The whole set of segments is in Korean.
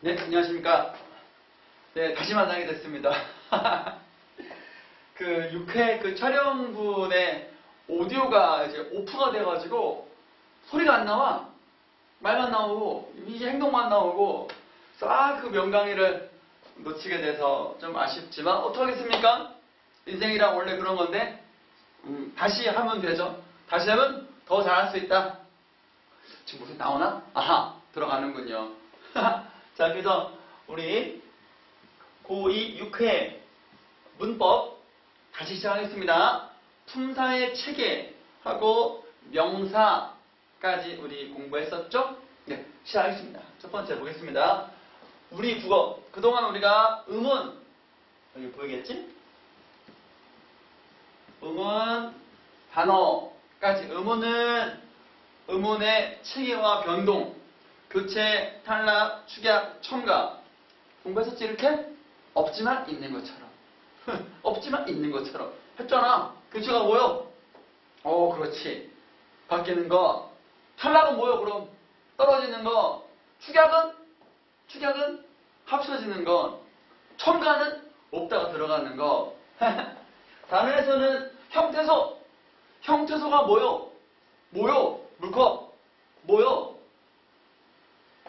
네, 안녕하십니까. 네, 다시 만나게 됐습니다. 그 6회 그 촬영분의 오디오가 이제 오프가 돼가지고 소리가 안 나와. 말만 나오고, 이게 행동만 나오고, 싹 그 명강의를 놓치게 돼서 좀 아쉽지만, 어떡하겠습니까? 인생이랑 원래 그런 건데, 음, 다시 하면 되죠. 다시 하면 더 잘할 수 있다. 지금 무슨 나오나? 아하, 들어가는군요. 자, 그래서 우리 고2 6회 문법 다시 시작하겠습니다. 품사의 체계하고 명사까지 우리 공부했었죠? 네, 시작하겠습니다. 첫 번째 보겠습니다. 우리 국어. 그동안 우리가 음원, 여기 보이겠지? 음원, 단어까지. 음원은 음원의 체계와 변동, 교체, 탈락, 축약, 첨가. 공부했었지, 이렇게? 없지만 있는 것처럼. 없지만 있는 것처럼. 했잖아. 교체가 뭐요? 어, 그렇지. 바뀌는 거. 탈락은 뭐요, 그럼? 떨어지는 거. 축약은? 축약은? 합쳐지는 거. 첨가는? 없다가 들어가는 거. 단어에서는 형태소. 형태소가 뭐요? 뭐요? 물컵. 뭐요?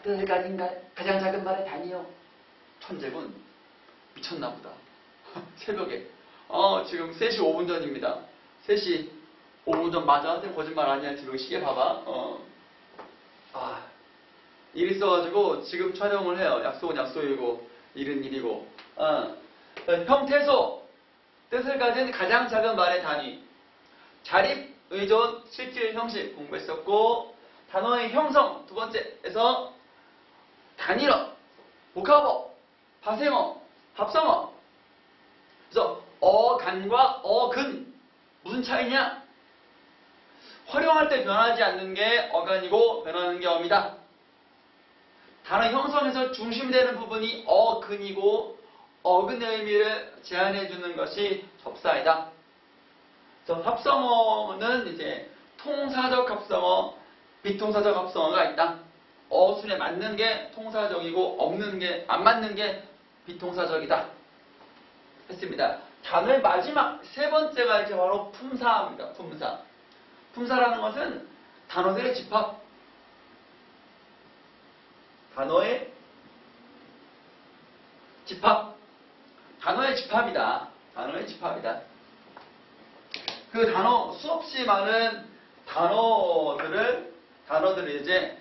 뜻을 가진 가- 가장 작은 말의 단위요. 천재군. 미쳤나 보다. 새벽에. 어, 지금 3시 5분 전입니다. 3시 5분 전 맞아? 근데 거짓말 아니야. 지금 시계 봐봐. 어. 아. 일 있어가지고 지금 촬영을 해요. 약속은 약속이고, 일은 일이고. 어. 형태소. 뜻을 가진 가장 작은 말의 단위. 자립, 의존, 실질, 형식 공부했었고, 단어의 형성 두 번째에서 단일어, 복합어, 파생어, 합성어. 그래서 어간과 어근 무슨 차이냐? 활용할 때 변하지 않는 게 어간이고 변하는 게 어이다. 단어 형성에서 중심되는 부분이 어근이고 어근의 의미를 제한해 주는 것이 접사이다. 그래서 합성어는 이제 통사적 합성어, 비통사적 합성어가 있다. 어순에 맞는 게 통사적이고 없는 게 안 맞는 게 비통사적이다. 했습니다. 단어의 마지막 세 번째가 이제 바로 품사입니다. 품사. 품사라는 것은 단어들의 집합. 단어의 집합. 단어의 집합이다. 단어의 집합이다. 그 단어 수없이 많은 단어들을 단어들을 이제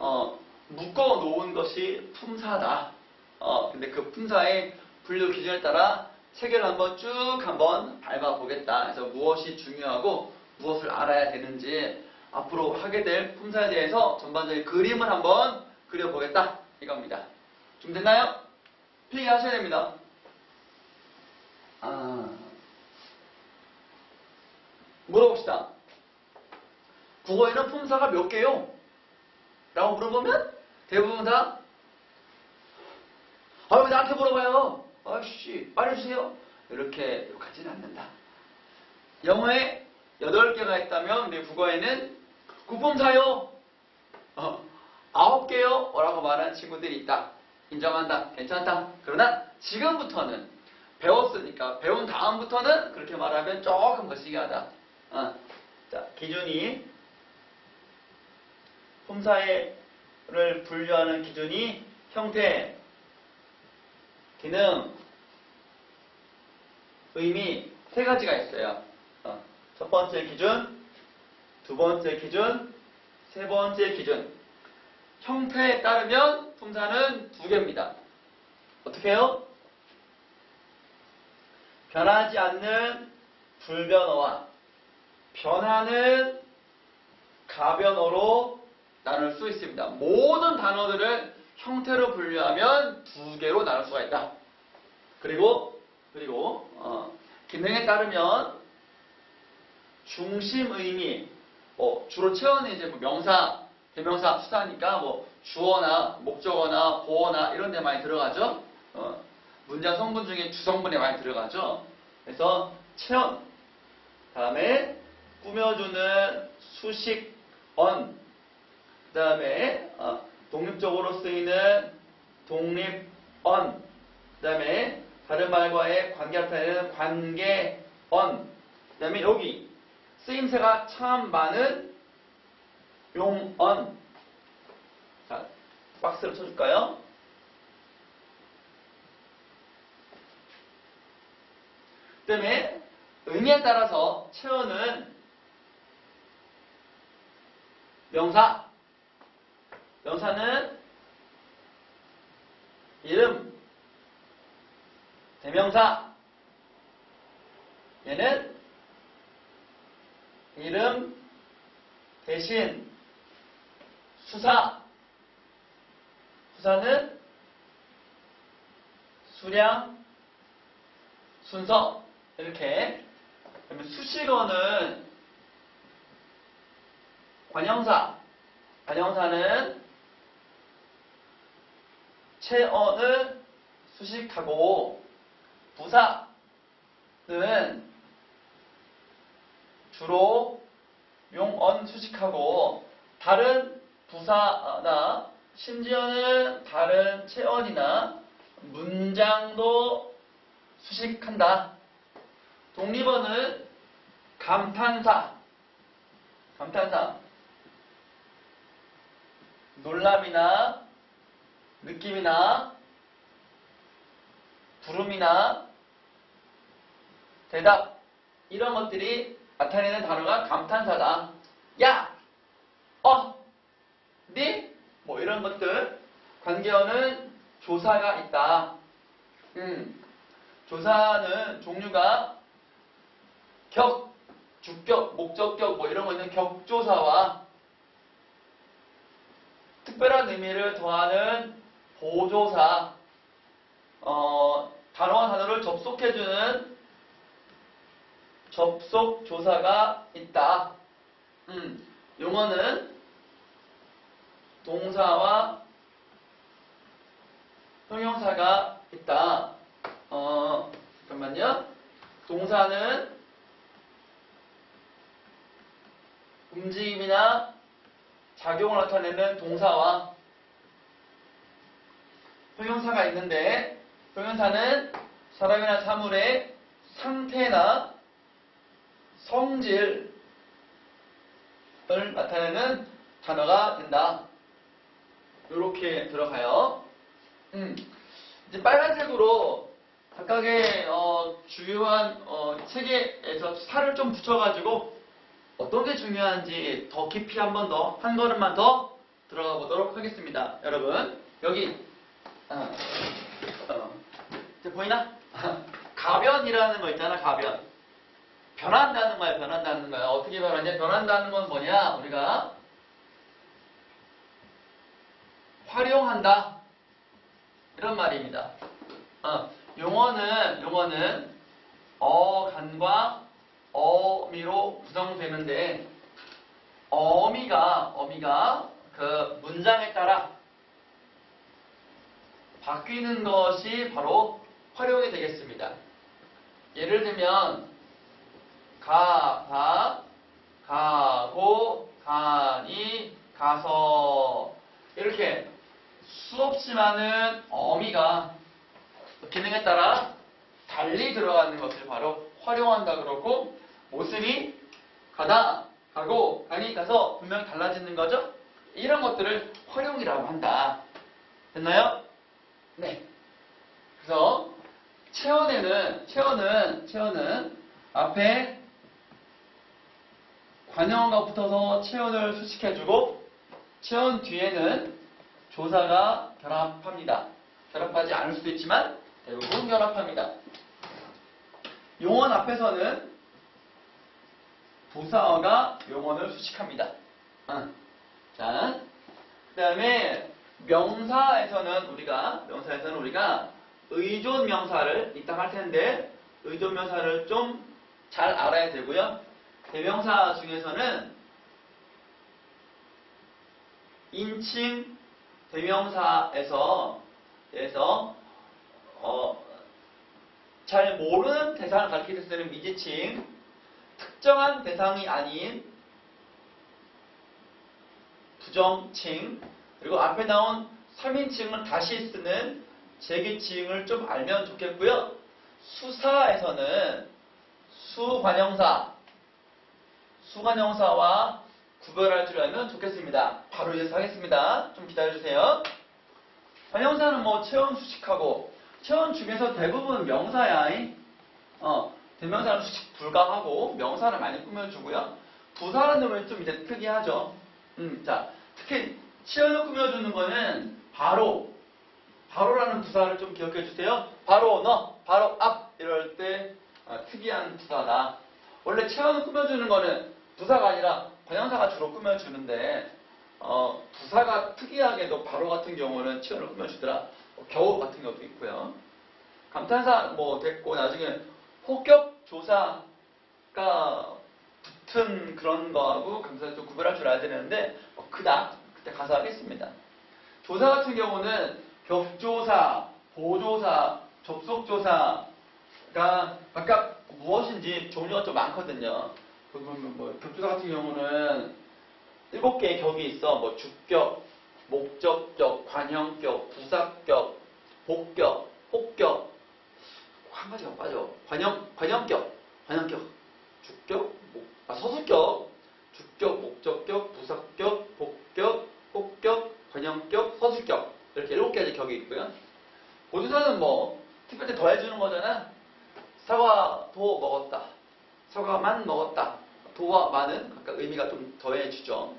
어, 묶어 놓은 것이 품사다. 어, 근데 그 품사의 분류 기준에 따라 체계를 한번 쭉 한번 밟아 보겠다. 그래서 무엇이 중요하고 무엇을 알아야 되는지 앞으로 하게 될 품사에 대해서 전반적인 그림을 한번 그려보겠다. 이겁니다. 준비됐나요? 필기 하셔야 됩니다. 아, 물어봅시다. 국어에는 품사가 몇 개요? 라고 물어보면 대부분 다 아, 왜 나한테 물어봐요? 아씨, 말해주세요. 이렇게 가지는 않는다. 영어에 8개가 있다면 우리 국어에는 구품사요. 어, 9개요. 라고 말하는 친구들이 있다. 인정한다. 괜찮다. 그러나 지금부터는 배웠으니까 배운 다음부터는 그렇게 말하면 조금 거시기하다. 어, 자, 기준이 품사를 분류하는 기준이 형태, 기능, 의미 세 가지가 있어요. 어, 첫 번째 기준, 두 번째 기준, 세 번째 기준. 형태에 따르면 품사는 두 개입니다. 어떻게 해요? 변하지 않는 불변어와 변하는 가변어로 나눌 수 있습니다. 모든 단어들을 형태로 분류하면 두 개로 나눌 수가 있다. 그리고 그리고 어, 기능에 따르면 중심 의미 뭐 주로 채우는 이제 뭐 명사, 대명사, 수사니까 뭐 주어나 목적어나 보어나 이런 데 많이 들어가죠. 어, 문장 성분 중에 주성분에 많이 들어가죠. 그래서 체험 다음에 꾸며주는 수식 언 그 다음에 어, 독립적으로 쓰이는 독립언. 그 다음에 다른 말과의 관계 나타내는 관계언. 그 다음에 여기 쓰임새가 참 많은 용언. 자, 박스를 쳐줄까요? 그 다음에 의미에 따라서 체어는 명사, 명사는 이름, 대명사, 얘는 이름 대신 수사, 수사는 수량, 순서. 이렇게. 수식어는 관형사. 관형사는 체언을 수식하고 부사는 주로 용언 수식하고 다른 부사나 심지어는 다른 체언이나 문장도 수식한다. 독립어는 감탄사, 감탄사, 놀람이나 느낌이나 부름이나 대답 이런 것들이 나타내는 단어가 감탄사다. 야, 어, 네, 뭐 이런 것들. 관계어는 조사가 있다. 음, 조사는 종류가 격, 주격, 목적격 뭐 이런 거 있는 격조사와 특별한 의미를 더하는 보조사, 어, 단어와 단어를 접속해주는 접속 조사가 있다. 음, 용어는 동사와 형용사가 있다. 어, 잠깐만요. 동사는 움직임이나 작용을 나타내는 동사와 형용사가 있는데 형용사는 사람이나 사물의 상태나 성질을 나타내는 단어가 된다. 이렇게 들어가요. 음, 이제 빨간색으로 각각의 어, 주요한 어, 체계에서 살을 좀 붙여가지고 어떤 게 중요한지 더 깊이 한 번 더, 한 걸음만 더 들어가 보도록 하겠습니다. 여러분, 여기, 어, 어, 보이나? 가변이라는 거 있잖아, 가변. 변한다는 거야, 변한다는 거야. 어떻게 변하냐? 변한다는 건 뭐냐? 우리가 활용한다. 이런 말입니다. 어, 용어는, 용어는 어간과 어미로 구성되는데, 어미가, 어미가 그 문장에 따라 바뀌는 것이 바로 활용이 되겠습니다. 예를 들면, 가, 가, 가고, 가니, 가서. 이렇게 수없이 많은 어미가 기능에 따라 달리 들어가는 것을 바로 활용한다 그러고, 모습이 가다, 가고, 가니, 가서 분명 달라지는 거죠? 이런 것들을 활용이라고 한다. 됐나요? 네. 그래서, 체언에는, 체언은, 체언은 앞에 관형어가 붙어서 체언을 수식해주고 체언 뒤에는 조사가 결합합니다. 결합하지 않을 수도 있지만 대부분 결합합니다. 용언 앞에서는 부사어가 용언을 수식합니다. 어. 자, 그 다음에 명사에서는 우리가 명사에서는 우리가 의존 명사를 이따 할 텐데 의존 명사를 좀 잘 알아야 되고요. 대명사 중에서는 인칭 대명사에서 에서 어, 잘 모르는 대상을 가리킬 때 쓰는 미지칭 특정한 대상이 아닌 부정칭 그리고 앞에 나온 3인칭을 다시 쓰는 제기칭을 좀 알면 좋겠고요. 수사에서는 수관형사, 수관형사와 구별할 줄 알면 좋겠습니다. 바로 이어서 하겠습니다. 좀 기다려주세요. 관형사는 뭐 체온 수식하고 체온 중에서 대부분 명사야. 이. 어, 대명사는 수식 불가하고 명사를 많이 꾸며주고요. 부사라는 놈은 좀 이제 특이하죠. 음, 자, 특히 체온을 꾸며주는 거는 바로, 바로라는 부사를 좀 기억해 주세요. 바로 너, 바로 앞 이럴 때 어, 특이한 부사다. 원래 체온을 꾸며주는 거는 부사가 아니라 관형사가 주로 꾸며주는데 어, 부사가 특이하게도 바로 같은 경우는 체온을 꾸며주더라. 뭐 겨우 같은 것도 있고요. 감탄사 뭐 됐고 나중에 호격 조사가 붙은 그런 거하고 감탄사 좀 구별할 줄 알아야 되는데 뭐 그다 그때 가서 하겠습니다. 조사 같은 경우는 격조사, 보조사, 접속조사가 각각 무엇인지 종류가 좀 많거든요. 그러면 뭐 격조사 같은 경우는 일곱 개의 격이 있어. 뭐 주격, 목적격, 관형격, 부사격, 복격, 혹격. 한 가지가 빠져. 관형, 관형격, 관형격, 주격, 목, 아, 서술격, 주격, 목적격, 부사격, 격이 있고요. 보조사는 뭐, 특별히 더해주는 거잖아. 사과 도 먹었다. 사과만 먹었다. 도와 마는 각각 의미가 좀 더해주죠.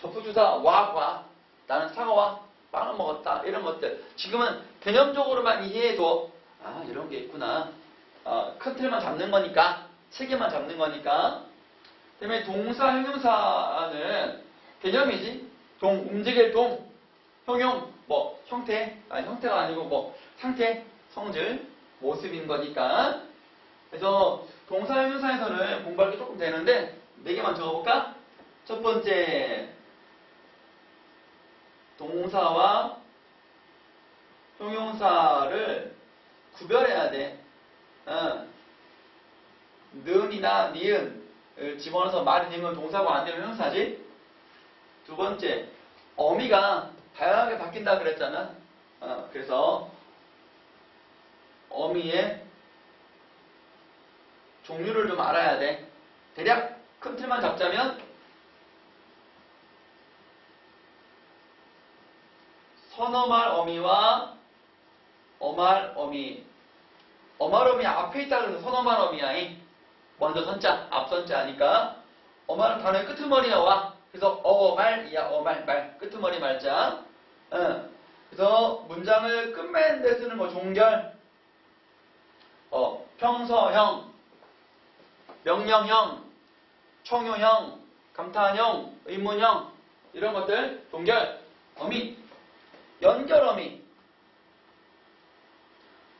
접속주사 와, 과. 나는 사과와 빵을 먹었다. 이런 것들. 지금은 개념적으로만 이해해도, 아, 이런 게 있구나. 어, 큰 틀만 잡는 거니까, 체계만 잡는 거니까. 그 다음에 동사, 형용사는 개념이지. 동, 움직일 동, 형용, 뭐, 형태, 아니, 형태가 아니고 뭐, 상태, 성질, 모습인 거니까. 그래서 동사, 형용사에서는 공부할 게 조금 되는데, 네 개만 적어볼까? 첫 번째, 동사와 형용사를 구별해야 돼. 어. 는이나 니은을 집어넣어서 말이 되면 동사고 안 되면 형용사지. 두 번째, 어미가 다양하게 바뀐다 그랬잖아. 어, 그래서 어미의 종류를 좀 알아야 돼. 대략 큰 틀만 잡자면 선어말 어미와 어말 어미. 어말 어미 앞에 있다 그래서 선어말 어미야. 이. 먼저 선자, 앞선자니까 어말은 단어의 끄트머리 나와. 그래서 어말이야 어말 말 끄트머리 말자. 응. 그래서 문장을 끝맺는 데 쓰는 거 종결. 어 평서형, 명령형, 청유형, 감탄형, 의문형 이런 것들 종결 어미. 연결 어미,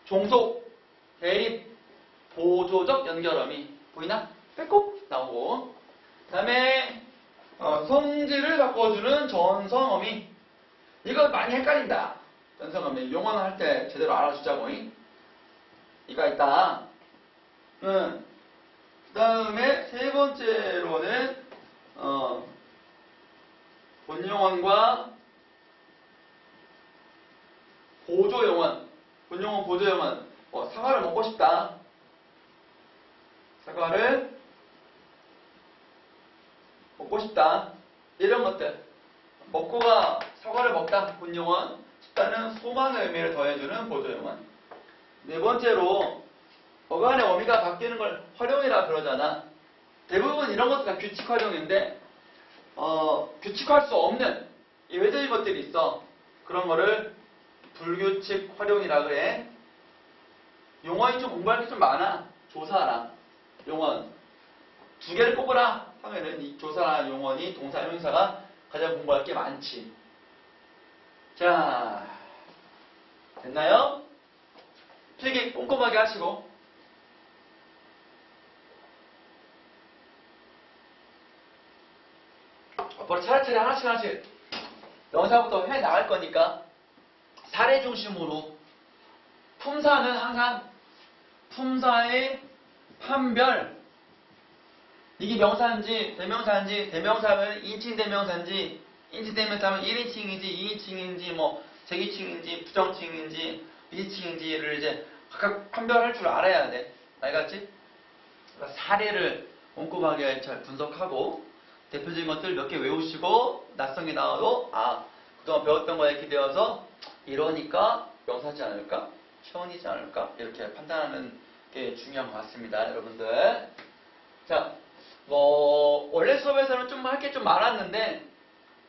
종속, 대립, 보조적 연결 어미 보이나? 빼곡 나오고 그 다음에 어, 성질을 바꿔주는 전성 어미 이거 많이 헷갈린다 전성어미 용어는 할 때 제대로 알아주자고 이가 있다 응. 그 다음에 세 번째로는 어, 본용어과 보조용원, 본용원 보조용원, 뭐 사과를 먹고 싶다. 사과를 먹고 싶다. 이런 것들. 먹고가 사과를 먹다, 본용원. 싶다는 소망의 의미를 더해주는 보조용원. 네 번째로, 어간의 어미가 바뀌는 걸 활용이라 그러잖아. 대부분 이런 것도 다 규칙 활용인데, 어, 규칙할 수 없는 예외적인 것들이 있어. 그런 거를 불규칙 활용이라 그래. 용어에 좀 공부할 게 좀 많아. 조사랑 용언. 두 개를 뽑으라 하면은 이 조사랑 용언이 동사, 형용사가 가장 공부할 게 많지. 자, 됐나요? 필기 꼼꼼하게 하시고. 앞으로 차례차례 하나씩 하나씩 영상부터 해 나갈 거니까 사례 중심으로 품사는 항상 품사의 판별 이게 명사인지 대명사인지 대명사면 인칭 대명사인지 인지대명사면 1인칭인지 2인칭인지 뭐 제기칭인지 부정칭인지 비칭인지를 이제 각각 판별할 줄 알아야 돼. 알겠지? 그러니까 사례를 꼼꼼하게 잘 분석하고 대표적인 것들 몇 개 외우시고 낯성이 나와도 아 그동안 배웠던 거에 기대어서 이러니까 명사지 않을까? 체원이지 않을까? 이렇게 판단하는 게 중요한 것 같습니다, 여러분들. 자, 뭐 원래 수업에서는 좀 할 게 좀 많았는데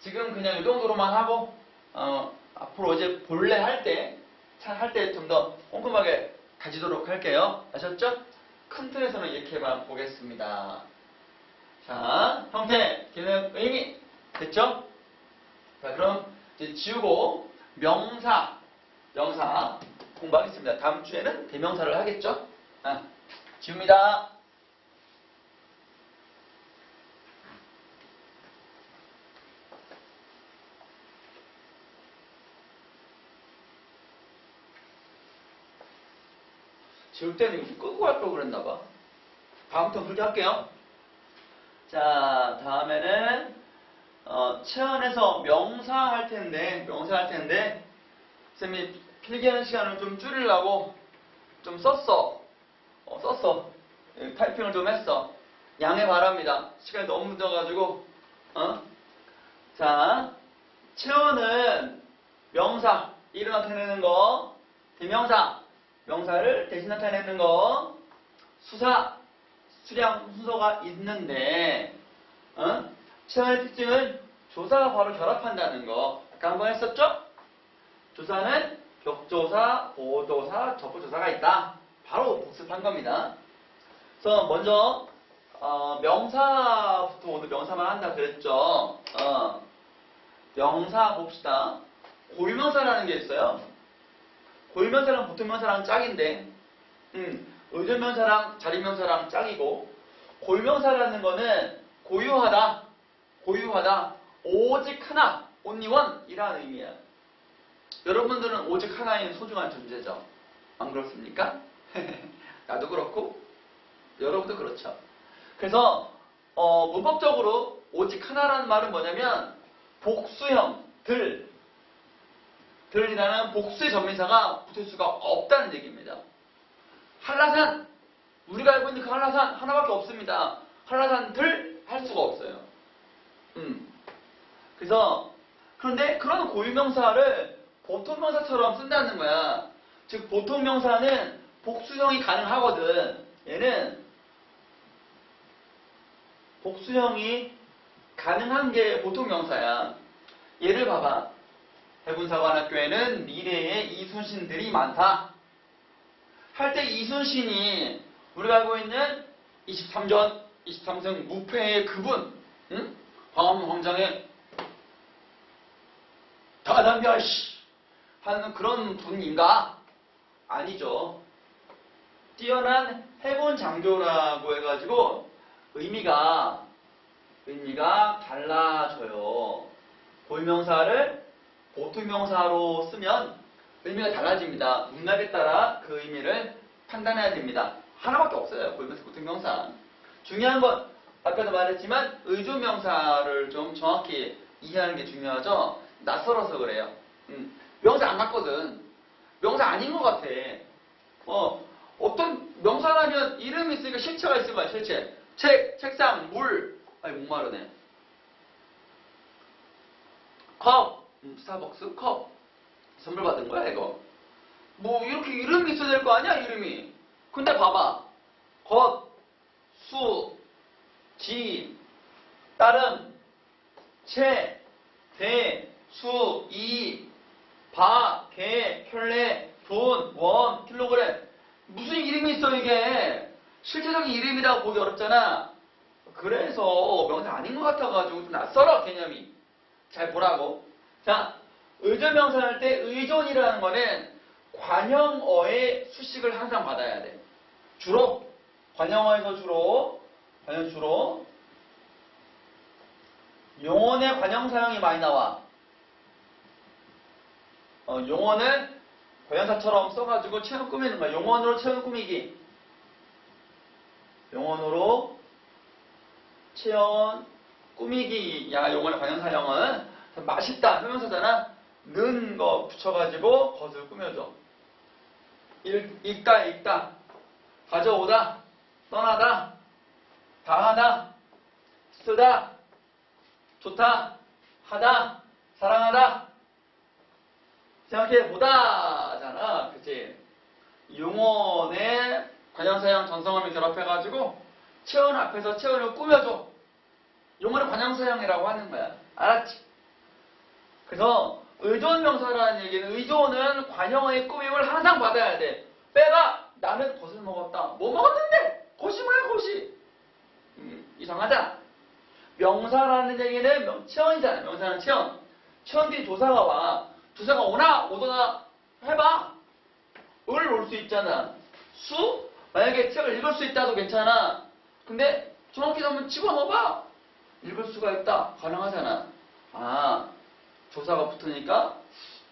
지금 그냥 이 정도로만 하고 어, 앞으로 이제 본래 할 때, 할 때 좀 더 꼼꼼하게 가지도록 할게요. 아셨죠? 큰 틀에서는 이렇게만 보겠습니다. 자, 형태, 기능, 의미 됐죠? 자, 그럼 이제 지우고 명사, 명사 공부하겠습니다. 다음 주에는 대명사를 하겠죠? 아, 지웁니다. 지울 때는 이거 끄고 할 걸 그랬나 봐. 다음부터 그렇게 할게요. 자, 다음에는 어, 체언에서 명사 할 텐데, 명사 할 텐데, 쌤이 필기하는 시간을 좀 줄이려고 좀 썼어. 어, 썼어. 예, 타이핑을 좀 했어. 양해 바랍니다. 시간이 너무 늦어가지고, 어? 자, 체언은 명사, 이름 나타내는 거, 대명사, 명사를 대신 나타내는 거, 수사, 수량 순서가 있는데, 어? 체험의 특징은 조사가 바로 결합한다는 거. 아까 한 번 했었죠? 조사는 격조사, 보조사, 접보조사가 있다. 바로 복습한 겁니다. 그래서 먼저 어, 명사부터 오늘 명사만 한다 그랬죠. 어, 명사 봅시다. 고유명사라는 게 있어요. 고유명사랑 보통명사랑 짝인데, 음, 의존명사랑 자리명사랑 짝이고, 고유명사라는 거는 고유하다, 고유하다, 오직 하나, one이라는 의미야. 여러분들은 오직 하나인 소중한 존재죠. 안 그렇습니까? 나도 그렇고, 여러분도 그렇죠. 그래서, 어, 문법적으로 오직 하나라는 말은 뭐냐면, 복수형, 들, 들이라는 복수의 전미사가 붙을 수가 없다는 얘기입니다. 한라산, 우리가 알고 있는 그 한라산 하나밖에 없습니다. 한라산 들 할 수가 없어요. 음. 그래서 그런데 그런 고유명사를 보통명사처럼 쓴다는 거야. 즉 보통명사는 복수형이 가능하거든. 얘는 복수형이 가능한 게 보통명사야. 예를 봐봐. 해군사관학교에는 미래의 이순신들이 많다. 할 때 이순신이 우리가 알고 있는 23전, 23승 무패의 그분, 응? 광화문 광장에 다담비야 씨 하는 그런 분인가? 아니죠. 뛰어난 해군 장교라고 해가지고 의미가 의미가 달라져요. 고유명사를 보통명사로 쓰면 의미가 달라집니다. 문맥에 따라 그 의미를 판단해야 됩니다. 하나밖에 없어요. 고유명사, 보통명사. 중요한 건 아까도 말했지만 의조명사를 좀 정확히 이해하는 게 중요하죠. 낯설어서 그래요. 음, 명사 안 맞거든. 명사 아닌 것 같아. 어, 어떤 명사라면 이름이 있으니까 실체가 있을 거야, 실체. 책, 책상, 물. 아니, 목마르네. 컵. 음, 스타벅스 컵. 선물 받은 거야, 이거. 뭐, 이렇게 이름이 있어야 될 거 아니야, 이름이. 근데 봐봐. 겉, 수, 지, 따름, 채, 대, 수, 이, 바, 개, 켤레, 돈, 원, 킬로그램. 무슨 이름이 있어, 이게? 실제적인 이름이라고 보기 어렵잖아. 그래서 명사 아닌 것 같아가지고 좀 낯설어, 개념이. 잘 보라고. 자, 의존명사 할 때 의존이라는 거는 관형어의 수식을 항상 받아야 돼. 주로, 관형어에서 주로, 관형 주로, 용언의 관형 사용이 많이 나와. 어, 용언을 관형사처럼 써가지고 체험 꾸미는 거야. 용언으로 체험 꾸미기. 용언으로 체험 꾸미기. 야, 용언의 관형 사용은. 맛있다 형용사잖아. 는 거 붙여가지고 것을 꾸며줘. 읽, 읽다 읽다. 가져오다 떠나다 당하다 쓰다 좋다 하다 사랑하다. 생각해보다잖아. 그치? 용언의 관형사형 전성함이 결합해가지고 체온 앞에서 체온을 꾸며줘. 용언의 관형사형이라고 하는 거야. 알았지? 그래서 의존 명사라는 얘기는 의존은 관형의 꾸밈을 항상 받아야 돼 빼가 나는 것을 먹었다 뭐 먹었는데 뭐야 것이 음, 이상하다 명사라는 얘기는 명, 체언이잖아. 명사는 체언. 체언 뒤에 조사가 와. 조사가 오나 오거나 해봐. 을 올 수 있잖아. 수? 만약에 책을 읽을 수 있다도 괜찮아. 근데 정확히 한번 집어넣어봐. 읽을 수가 있다. 가능하잖아. 아, 조사가 붙으니까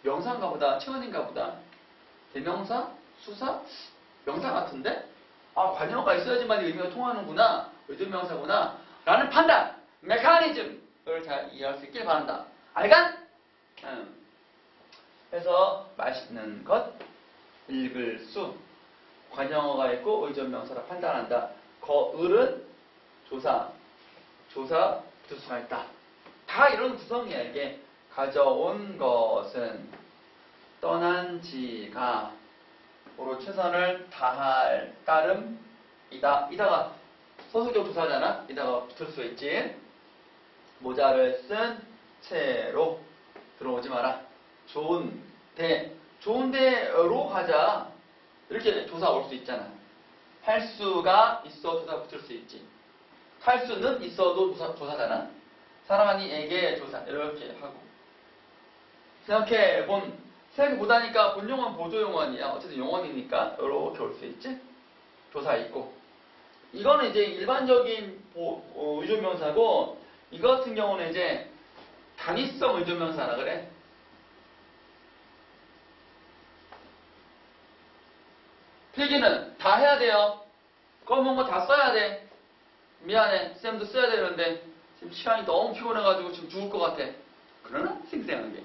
명사인가 보다. 체언인가 보다. 대명사? 수사? 명사 같은데? 아, 관여가 있어야지만 의미가 통하는구나. 의존명사구나. 라는 판단. 메커니즘을 잘 이해할 수 있길 바란다. 알간? 음. 그래서 맛있는 것, 읽을 수, 관형어가 있고 의존명사라 판단한다. 거을은 조사, 조사 붙을 수가 있다. 다 이런 구성이야 이게. 가져온 것은 떠난 지가 으로 최선을 다할 따름이다. 이다가 소수격 조사잖아. 이다가 붙을 수 있지. 모자를 쓴 채로 들어오지 마라. 좋은데, 좋은데로 가자. 이렇게 조사 올 수 있잖아. 할 수가 있어 조사 붙을 수 있지. 할 수는 있어도 조사, 조사잖아. 사랑하니에게 조사. 이렇게 하고. 생각해 본, 생각해 보다니까 본용어는 보조용어이야. 어쨌든 용어이니까 이렇게 올 수 있지. 조사 있고. 이거는 이제 일반적인 보- 어, 의존명사고, 이거 같은 경우는 이제 단위성 의존명사라 그래. 필기는 다 해야 돼요. 검은 거 다 써야 돼. 미안해. 쌤도 써야 되는데 지금 시간이 너무 피곤해가지고 지금 죽을 것 같아. 그러나? 생생한 게.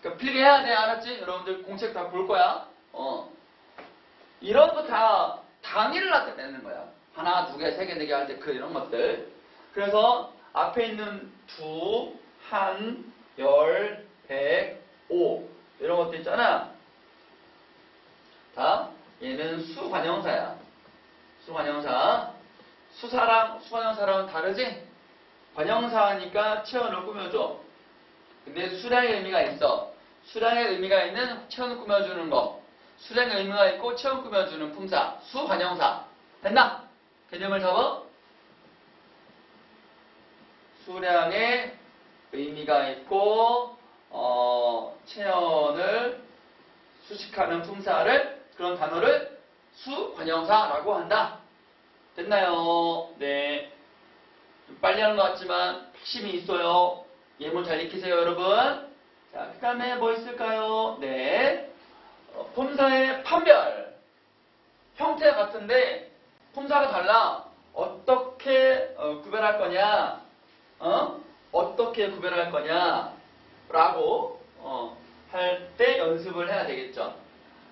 그러니까 필기 해야 돼. 알았지? 여러분들 공책 다 볼 거야. 어. 이런 거 다 단위를 나타내는 거야. 하나, 두 개, 세 개, 네 개 할 때 그 이런 것들. 그래서 앞에 있는 두, 한, 열, 백, 오 이런 것들 있잖아. 다 얘는 수관형사야. 수관형사. 수사랑 수관형사랑은 다르지? 관형사니까 체온을 꾸며줘. 근데 수량의 의미가 있어. 수량의 의미가 있는 체온을 꾸며주는 거. 수량의 의미가 있고 체온 꾸며주는 품사. 수 관형사. 됐나? 개념을 잡아? 수량의 의미가 있고 어, 체온을 수식하는 품사를 그런 단어를 수관형사라고 한다. 됐나요? 네. 좀 빨리 하는 것 같지만 핵심이 있어요. 예문 잘 익히세요, 여러분. 자, 그 다음에 뭐 있을까요? 네. 어, 품사의 판별. 형태 같은데 품사가 달라. 어떻게 어, 구별할 거냐? 어? 어떻게 구별할 거냐? 라고 어, 할 때 연습을 해야 되겠죠.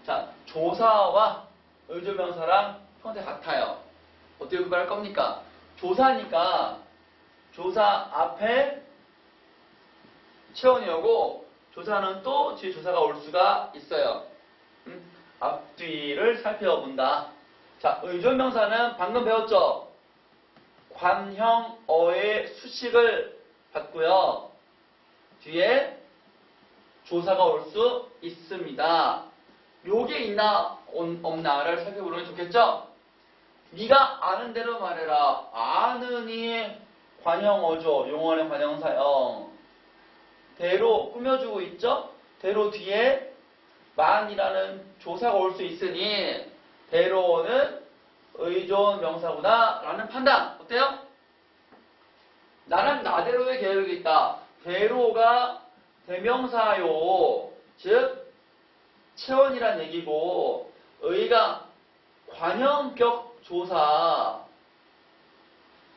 자, 조사와 의조명사랑 형태 같아요. 어떻게 구별할 겁니까? 조사니까 조사 앞에 체온이 오고 조사는 또 뒤에 조사가 올 수가 있어요. 음? 앞뒤를 살펴본다. 자, 의존명사는 방금 배웠죠? 관형어의 수식을 받고요. 뒤에 조사가 올 수 있습니다. 요게 있나 온- 없나를 살펴보는 게 좋겠죠? 네가 아는 대로 말해라. 아는이 관형어죠. 용언의 관형사형. 대로 꾸며주고 있죠? 대로 뒤에 만이라는 조사가 올 수 있으니 대로는 의존 명사구나 라는 판단 어때요? 나는 나대로의 계획이 있다. 대로가 대명사요. 즉 체원이란 얘기고 의가 관형격 조사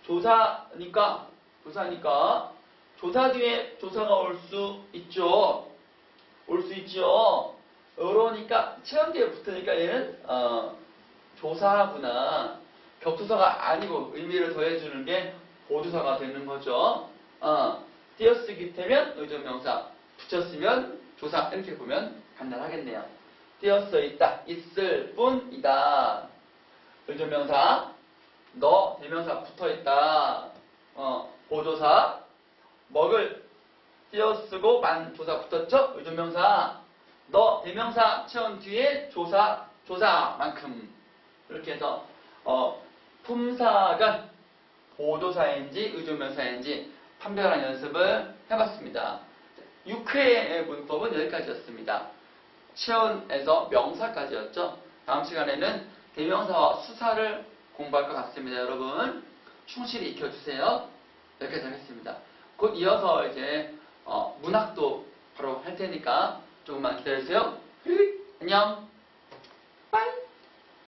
조사니까 조사니까 조사 뒤에 조사가 올 수 있죠. 올 수 있죠. 그러니까 체험 뒤에 붙으니까 얘는 어, 조사구나. 격투사가 아니고 의미를 더해주는 게 보조사가 되는 거죠. 어, 띄어쓰기 되면 의존명사, 붙였으면 조사 이렇게 보면 간단하겠네요. 띄어써 있다, 있을 뿐이다. 의존명사, 너 대명사 붙어 있다. 어, 보조사, 먹을 띄어쓰고 만 조사 붙었죠? 의존명사, 너 대명사 채운 뒤에 조사, 조사만큼 이렇게 해서 어, 품사가 보조사인지 의존명사인지 판별하는 연습을 해봤습니다. 6회의 문법은 여기까지였습니다. 체온에서 명사까지였죠. 다음 시간에는 대명사와 수사를 공부할 것 같습니다. 여러분 충실히 익혀주세요. 여기까지 하겠습니다. 곧 이어서 이제 어, 문학도 바로 할 테니까 조금만 기다려주세요. 안녕. 빠이.